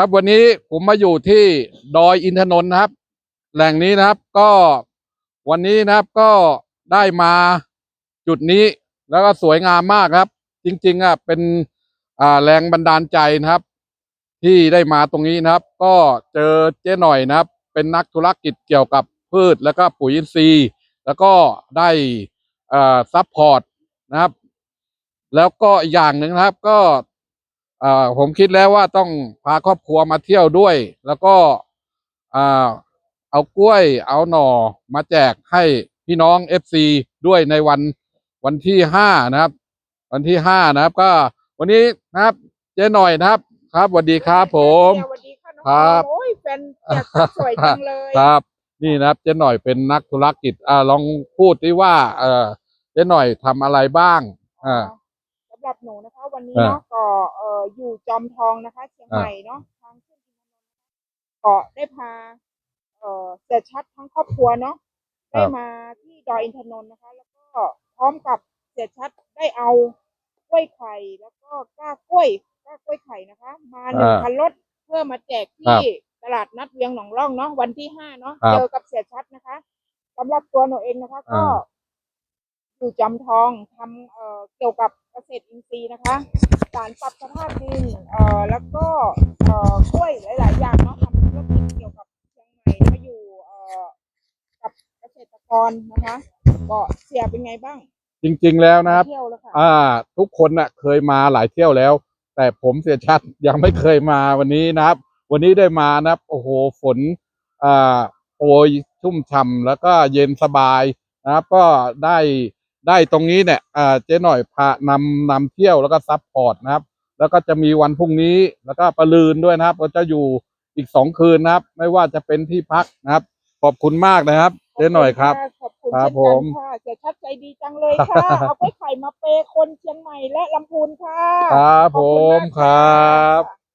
ครับวันนี้ผมมาอยู่ที่ดอยอินทนนท์นะครับ แหล่งนี้นะครับก็วันนี้นะครับก็ได้มาจุดนี้แล้วก็สวยงามมากครับ จริง ๆอะเป็นอ่าแรงบันดาลใจนะครับ ที่ได้มาตรงนี้นะครับ ก็เจอเจ๊หน่อยนะครับ เป็นนักธุรกิจเกี่ยวกับพืชแล้วก็ปุ๋ยอินทรีย์ แล้วก็ได้อ่าซัพพอร์ตนะครับ แล้วก็อีกอย่างหนึ่งนะครับ ก็ ผมคิดแล้วว่าต้องพาครอบครัวมาเที่ยวด้วย แล้วก็อ่าเอากล้วยเอาหน่อมาแจกให้พี่น้องเอฟซีด้วยในวันวันที่ห้านะครับ วันที่ห้านะครับ ก็วันนี้นะครับ เจ๊หน่อยนะครับ ครับสวัสดีครับผมสวัสดีค่ะน้องครับโอ้ยแฟนจากสวยจังเลยครับนี่นะครับเจ๊หน่อยเป็นนักธุรกิจอ่าลองพูดดิว่า เออเจ๊หน่อยทำอะไรบ้างอ่าสำหรับหนูนะคะ วันนี้อ่าเนาะก็เอ่ออยู่จอมทองนะคะ เชียงอ่าใหม่เนาะทางขึ้นอินทนนท์ก็ได้พา เอ่อเสียชัดทั้งครอบครัวเนาะได้มาที่ดอยอินทนนท์นะคะ แล้วก็พร้อมกับเสียชัดได้เอากล้วยไข่แล้วก็กล้ากล้วยกล้ากล้วยไข่นะคะ มาหนึ่งอ่าคันรถเพื่อมาแจกครัที่บตลาดนัดเวียงหนองร่องเนาะวันที่ห้าเนาะครับเจอกับเสียชัดนะคะสำหรับตัวหนูเองนะคะ ก็อ่าอยู่จำทองทำเอ่อเกี่ยวกับเก ษตรอินทรีย์นะคะ สารปรับสภาพดินเอ่อแล้วก็เอ่อกล้วยหลาย ๆ อย่างเนาะทำธุรกิจเกี่ยวกับเชียงใหม่มาอยู่เอ่อกับเกษตรกรนะคะ ก็เสียเป็นไงบ้างจริง ๆ แล้วนะครับ เที่ยวแล้วค่ะอ่า ทุกคนน่ะเคยมาหลายเที่ยวแล้ว แต่ผมเสียชัดยังไม่เคยมาวันนี้นะครับ วันนี้ได้มานะครับ โอ้โหฝนอ่าโปรยชุ่มฉ่ำแล้วก็เย็นสบายนะครับ ก็ได้ ได้ตรงนี้เนี่ยอ่าเจ๊หน่อยพานำนำเที่ยวแล้วก็ซัพพอร์ตนะครับ แล้วก็จะมีวันพรุ่งนี้แล้วก็ประลืนด้วยนะครับเราจะอยู่อีกสองคืนนะครับ ไม่ว่าจะเป็นที่พักนะครับ ขอบคุณมากนะครับ เจ๊หน่อยครับ ขอบคุณครับเช่นกันผมค่ะเสียชัดใจดีจังเลยค่ะเอาไปไข่มาเปย์คนเชียงใหม่และลำพูนค่ะ ครับขผอบคุณมมากครับค่ะ